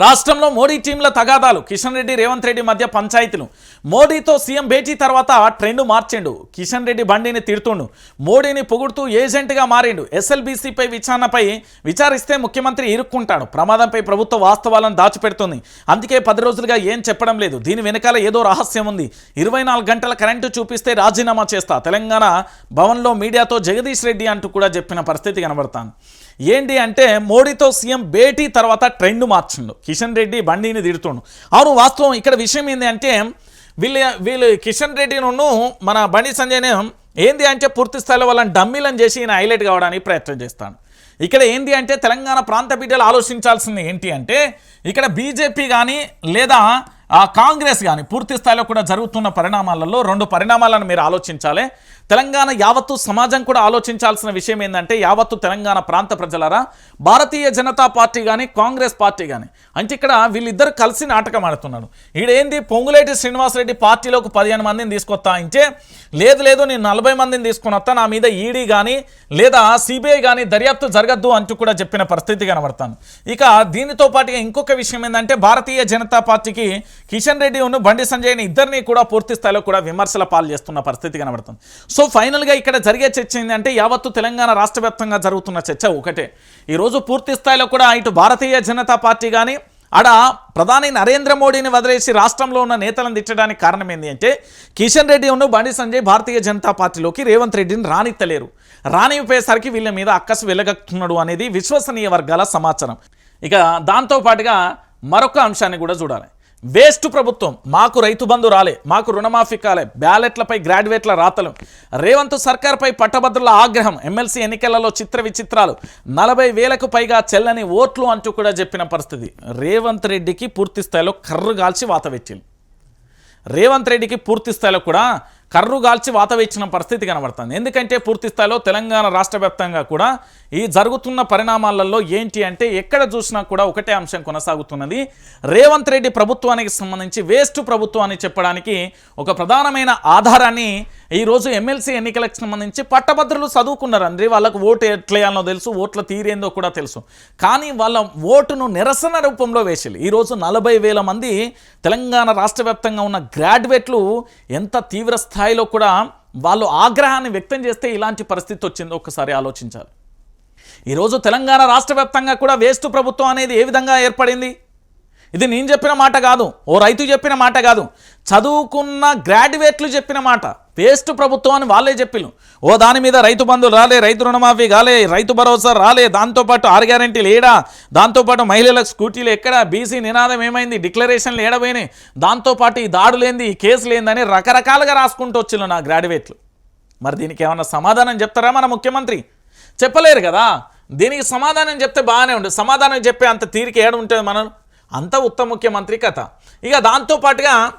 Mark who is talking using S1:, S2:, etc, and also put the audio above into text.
S1: రాష్ట్రంలో మోడీ టీంల తగాదాలు. కిషన్ రెడ్డి రేవంత్ రెడ్డి మధ్య పంచాయతీలు. మోడీతో సీఎం భేటీ తర్వాత ట్రెండ్ మార్చిండు. కిషన్ రెడ్డి బండిని తిడుతుండు. మోడీని పొగుడుతూ ఏజెంట్గా మారిండు. ఎస్ఎల్బీసీపై విచారణపై విచారిస్తే ముఖ్యమంత్రి ఇరుక్కుంటాడు. ప్రమాదంపై ప్రభుత్వ వాస్తవాలను దాచిపెడుతుంది. అందుకే పది రోజులుగా ఏం చెప్పడం లేదు. దీని వెనకాల ఏదో రహస్యం ఉంది. ఇరవై గంటల కరెంటు చూపిస్తే రాజీనామా చేస్తా. తెలంగాణ భవన్లో మీడియాతో జగదీష్ రెడ్డి అంటూ కూడా చెప్పిన పరిస్థితి కనబడతాను ఏంటి అంటే మోడీతో సీఎం భేటీ తర్వాత ట్రెండ్ మార్చుండు. కిషన్ రెడ్డి బండిని తిడుతుండు. అవును వాస్తవం ఇక్కడ విషయం ఏంటి అంటే వీళ్ళ వీళ్ళు కిషన్ రెడ్డి నుండి మన బండి సంజయ్నే ఏంది అంటే పూర్తి స్థాయిలో వాళ్ళని డమ్మీలను చేసి ఈయన హైలైట్ కావడానికి ప్రయత్నం చేస్తాను ఇక్కడ ఏంటి అంటే తెలంగాణ ప్రాంత బిడ్డలు ఆలోచించాల్సింది ఏంటి అంటే ఇక్కడ బీజేపీ కానీ లేదా ఆ కాంగ్రెస్ కానీ పూర్తి స్థాయిలో కూడా జరుగుతున్న పరిణామాలలో రెండు పరిణామాలను మీరు ఆలోచించాలి. తెలంగాణ యావత్తు సమాజం కూడా ఆలోచించాల్సిన విషయం ఏంటంటే యావత్తు తెలంగాణ ప్రాంత ప్రజలరా భారతీయ జనతా పార్టీ కానీ కాంగ్రెస్ పార్టీ కానీ అంటే ఇక్కడ వీళ్ళిద్దరు కలిసి నాటకం ఆడుతున్నాడు ఈడేంది? పొంగులేటి శ్రీనివాసరెడ్డి పార్టీలోకి పదిహేను మందిని తీసుకొస్తా అంటే లేదు లేదు నేను నలభై మందిని తీసుకొని వస్తా నా మీద ఈడీ కానీ లేదా సిబిఐ కానీ దర్యాప్తు జరగద్దు అంటూ కూడా చెప్పిన పరిస్థితి కనబడతాను. ఇక దీనితో పాటుగా ఇంకొక విషయం ఏంటంటే భారతీయ జనతా పార్టీకి కిషన్ రెడ్డి ఉన్న బండి సంజయ్ని ఇద్దరిని కూడా పూర్తి స్థాయిలో కూడా విమర్శల పాలు చేస్తున్న పరిస్థితి కనబడుతుంది. సో ఫైనల్గా ఇక్కడ జరిగే చర్చ ఏంటంటే యావత్తు తెలంగాణ రాష్ట్రవ్యాప్తంగా జరుగుతున్న చర్చ ఒకటే. ఈరోజు పూర్తి స్థాయిలో కూడా ఇటు భారతీయ జనతా పార్టీ కానీ ఆడ ప్రధాని నరేంద్ర మోడీని వదిలేసి రాష్ట్రంలో ఉన్న నేతలను తిట్టడానికి కారణం ఏంటి అంటే కిషన్ రెడ్డి ఉన్న బండి సంజయ్ భారతీయ జనతా పార్టీలోకి రేవంత్ రెడ్డిని రానిత్తలేరు. రానిపోయేసరికి వీళ్ళ మీద అక్కసు వెలగక్కున్నాడు అనేది విశ్వసనీయ వర్గాల సమాచారం. ఇక దాంతో పాటుగా మరొక అంశాన్ని కూడా చూడాలి. వేస్ట్ ప్రభుత్వం. మాకు రైతు బంధు రాలే. మాకు రుణమాఫీ కాలే. బ్యాలెట్లపై గ్రాడ్యుయేట్ల రాతలు. రేవంత్ సర్కార్పై పట్టభద్రుల ఆగ్రహం. ఎమ్మెల్సీ ఎన్నికలలో చిత్ర విచిత్రాలు. నలభై వేలకు పైగా చెల్లని ఓట్లు అంటూ కూడా చెప్పిన పరిస్థితి. రేవంత్ రెడ్డికి పూర్తి స్థాయిలో కర్రు గాల్చి వాత రేవంత్ రెడ్డికి పూర్తి స్థాయిలో కూడా కర్రు గాల్చి పరిస్థితి కనబడుతుంది. ఎందుకంటే పూర్తి స్థాయిలో తెలంగాణ రాష్ట్ర వ్యాప్తంగా కూడా ఈ జరుగుతున్న పరిణామాలలో ఏంటి అంటే ఎక్కడ చూసినా కూడా ఒకటే అంశం కొనసాగుతున్నది. రేవంత్ రెడ్డి ప్రభుత్వానికి సంబంధించి వేస్ట్ ప్రభుత్వం చెప్పడానికి ఒక ప్రధానమైన ఆధారాన్ని ఈరోజు ఎమ్మెల్సీ ఎన్నికలకు సంబంధించి పట్టభద్రులు చదువుకున్నారు. అండి వాళ్ళకు ఓటు ఎట్లేయాలో తెలుసు ఓట్ల తీరేందో కూడా తెలుసు. కానీ వాళ్ళ ఓటును నిరసన రూపంలో వేసిల్లు ఈరోజు నలభై వేల మంది తెలంగాణ రాష్ట్ర ఉన్న గ్రాడ్యుయేట్లు ఎంత తీవ్ర స్థాయిలో కూడా వాళ్ళు ఆగ్రహాన్ని వ్యక్తం చేస్తే ఇలాంటి పరిస్థితి వచ్చిందో ఒకసారి ఆలోచించాలి. ఈరోజు తెలంగాణ రాష్ట్ర వ్యాప్తంగా కూడా వేస్ట్ ప్రభుత్వం అనేది ఏ విధంగా ఏర్పడింది? ఇది నేను చెప్పిన మాట కాదు ఓ రైతు చెప్పిన మాట కాదు చదువుకున్న గ్రాడ్యుయేట్లు చెప్పిన మాట. పేస్ట్ ప్రభుత్వం అని వాళ్ళే చెప్పిళ్ళు. ఓ దాని మీద రైతు బంధువులు రాలే రైతు రుణమాఫీ కాలే రైతు భరోసా రాలే దాంతోపాటు ఆరు గ్యారంటీలు ఏడా? దాంతోపాటు మహిళలకు స్కూటీలు ఎక్కడ? బీసీ నినాదం ఏమైంది? డిక్లరేషన్లు ఏడబోయినాయి. దాంతోపాటు ఈ దాడులేంది ఈ కేసులు ఏందని రకరకాలుగా రాసుకుంటూ వచ్చిళ్ళు నా గ్రాడ్యుయేట్లు. మరి దీనికి ఏమన్నా సమాధానం చెప్తారా మన ముఖ్యమంత్రి? చెప్పలేరు కదా. దీనికి సమాధానం చెప్తే బాగానే ఉండదు సమాధానం చెప్పే అంత తీరిక ఏడు ఉంటుంది మనం అంత ఉత్తమ ముఖ్యమంత్రి కథ. ఇక దాంతోపాటుగా